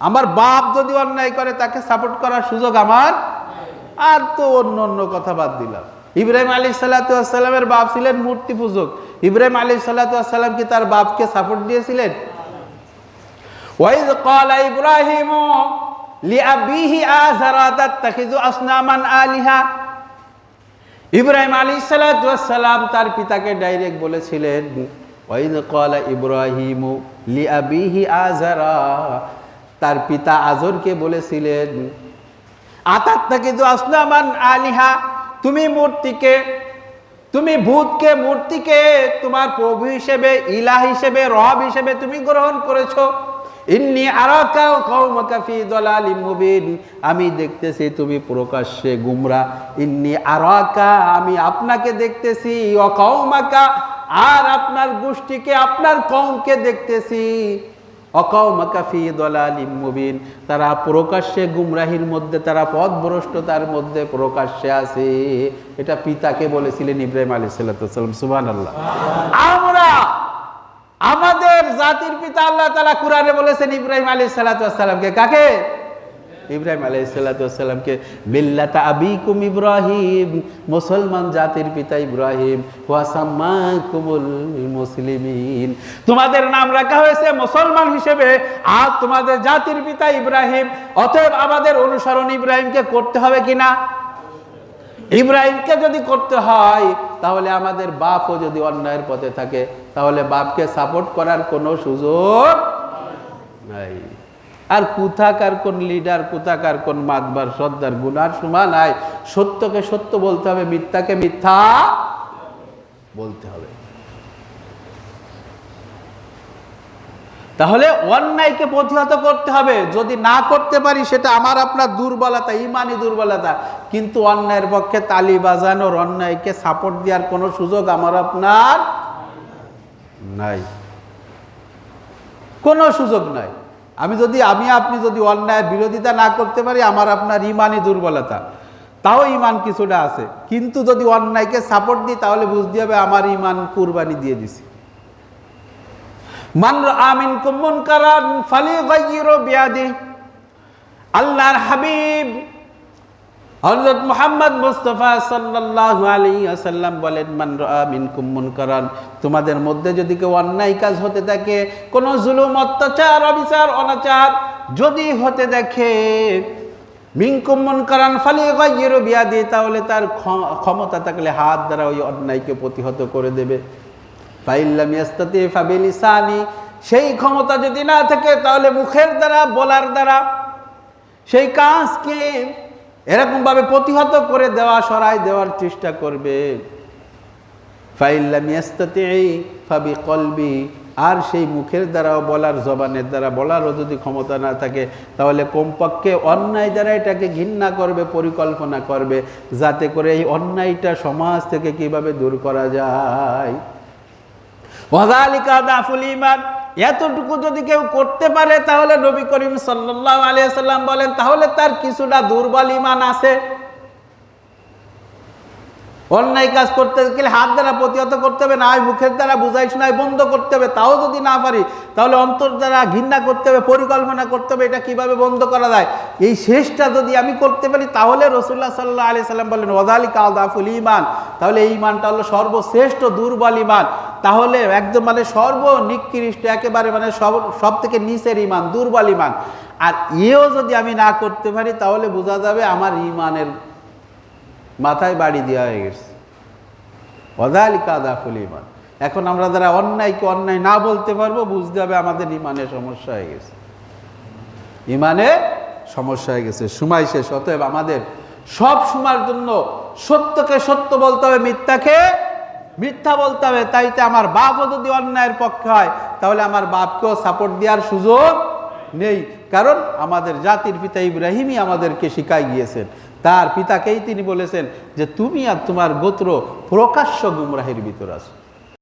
আমার বাপ যদি অন্যায় করে, তাকে সাপোর্ট করার সুযোগ আমার আর তো অন্য অন্য কথা বাদ দিলাম। ইব্রাহিম আলী সাল্লাতামের বাপ ছিলেন মূর্তি পূজক। ইব্রাহিম আলী সাল্লাতাম কি তার বাপকে সাপোর্ট দিয়েছিলেন? ওয়াইজ কলা ইব্রাহিম লিআবিহি আজারাতাত তাখিজু আসনামান আলিহা। আলী সালাম তার পিতাকে ডাইরেক্ট বলেছিলেন ওয়াইদ কলা ইব্রাহিম লিআবিহি আজারা তার পিতা আজরকে বলেছিলেন আতাত থেকে তো আসনামান আলিহা, তুমি মূর্তিকে, তুমি ভূতকে মূর্তিকে, তোমার প্রভু হিসেবে ইলা হিসেবে, রব হিসেবে তুমি গ্রহণ করেছ। ইন্নি আরাকা কওমাকা ফি দালালিম মুবিন, আমি দেখতেছি তুমি প্রকাশ্যে গুমরা। ইন্নি আরাকা, আমি আপনাকে দেখতেছি, ও কওমাকা, আর আপনার গোষ্ঠীকে, আপনার কওমকে দেখতেছি। অকৌমাকাফি দলালিম মুবিন। তারা প্রকাশ্যে গুমরাহির মধ্যে, তারা পথভ্রষ্টতার মধ্যে প্রকাশ্যে আছে। এটা পিতাকে বলেছিলেন ইব্রাহিম আলী সাল্লাম সুবান আল্লাহ আমরা, আমাদের জাতির পিতা আল্লাহ তালা কুরআনে বলেছেন ইব্রাহিম আলী সাল্লাতামকে কাকে? ইব্রাহিম আলী সাল্লাতামকে মিল্লাতা আবিকুম ইব্রাহিম, মুসলমান জাতির পিতা ইব্রাহিম ওয়াসাম্মা কুমুল মুসলিমিন। তোমাদের নাম রাখা হয়েছে মুসলমান হিসেবে, আর তোমাদের জাতির পিতা ইব্রাহিম। অতএব আমাদের অনুসরণ ইব্রাহিমকে করতে হবে কিনা ইব্রাহিমকে যদি করতে হয়, তাহলে আমাদের বাপও যদি অন্যায়ের পথে থাকে, তাহলে বাপকে সাপোর্ট করার কোনো সুযোগ নাই। আর কুথাকার কোন লিডার কুথাকার কোন মাতবার, সর্দার গুনার সমা আয় সত্যকে সত্য বলতে হবে, মিথ্যাকে মিথ্যা বলতে হবে। তাহলে অন্যায়কে প্রতিহত করতে হবে। যদি না করতে পারি, সেটা আমার আপনার দুর্বলতা, ইমানি দুর্বলতা। কিন্তু অন্যায়ের পক্ষে তালি বাজানোর অন্যায়কে সাপোর্ট দেওয়ার কোনো সুযোগ আমার আপনার নাই। কোনো সুযোগ নাই। আমি যদি, আমি আপনি যদি অন্যায় বিরোধিতা না করতে পারি, আমার আপনার ইমানই দুর্বলতা। তাও ইমান কিছুটা আছে। কিন্তু যদি অন্যায়কে সাপোর্ট দিই, তাহলে বুঝতে হবে আমার ইমান কুরবানি দিয়ে দিছি। মান আমিন কারান আল্লাহর হাবিব হযরত মুহাম্মদ মুস্তাফা সাল্লাল্লাহু আলাইহি ওয়াসাল্লাম বলেন, মান রাআ মিনকুম মুনকারান তোমাদের মধ্যে যদি কেউ অন্যায় কাজ হতে থাকে কোনো জুলুম, অত্যাচার, অবিচার, অনাচার যদি হতে দেখে, মিনকুম মুনকারান ফালি গাইয়িরু বিয়াদি তাহলে তার ক্ষমতা থাকলে হাত দ্বারা ওই অন্যায়কে প্রতিহত করে দেবে। ফাইল্লাম ইয়াস্তাতি ফাবিলিসানি সেই ক্ষমতা যদি না থাকে, তাহলে মুখের দ্বারা, বলার দ্বারা, সেই কাজকে এরকমভাবে প্রতিহত করে দেওয়া, সরাই দেওয়ার চেষ্টা করবে। ফাবি কলবি, আর সেই মুখের দ্বারাও বলার, জবানের দ্বারা বলারও যদি ক্ষমতা না থাকে, তাহলে কমপক্ষে অন্যায় দ্বারা এটাকে ঘৃণা করবে, পরিকল্পনা করবে, যাতে করে এই অন্যায়টা সমাজ থেকে কীভাবে দূর করা যায়। দাফুল এতটুকু যদি কেউ করতে পারে, তাহলে নবী করিম সাল্লাহ আলিয়া সাল্লাম বলেন, তাহলে তার কিছুটা দুর্বল ইমান আছে। অন্যায় কাজ করতে গেলে হাত দ্বারা প্রতিহত করতে হবে, না মুখের দ্বারা, বুঝাই শোনাই বন্ধ করতে হবে, তাও যদি না পারি, তাহলে অন্তর দ্বারা ঘৃণা করতে হবে, পরিকল্পনা করতে হবে, এটা কীভাবে বন্ধ করা যায়? এই শেষটা যদি আমি করতে পারি, তাহলে রসুল্লাহ সাল্লাহ আলি সাল্লাম বলেন ওদালি কালদাফুল ইমান তাহলে এই ইমানটা হলো সর্বশ্রেষ্ঠ দুর্বল ইমান তাহলে একদম মানে সর্বনিকৃষ্ট, একেবারে মানে সব সব থেকে নিচের ইমান দুর্বল ইমান আর এও যদি আমি না করতে পারি, তাহলে বোঝা যাবে আমার ইমানের মাথায় বাড়ি দেওয়া হয়ে গেছে। অদালি কাদাফুল ইমান এখন আমরা যারা অন্যায়কে অন্যায় না বলতে পারব, বুঝতে হবে আমাদের ইমানে সমস্যা হয়ে গেছে। ইমানে সমস্যা হয়ে গেছে, সময় শেষ। অতএব আমাদের সব সময়ের জন্য সত্যকে সত্য বলতে হবে, মিথ্যাকে মিথ্যা বলতে হবে। তাইতে আমার বাপও যদি অন্যায়ের পক্ষে হয়, তাহলে আমার বাপকেও সাপোর্ট দেওয়ার সুযোগ নেই। কারণ আমাদের জাতির পিতা ইব্রাহিমই আমাদেরকে শিখাই গিয়েছেন। তার পিতাকেই তিনি বলেছেন যে, তুমি আর তোমার গোত্র প্রকাশ্য গুমরাহির ভিতর আছো।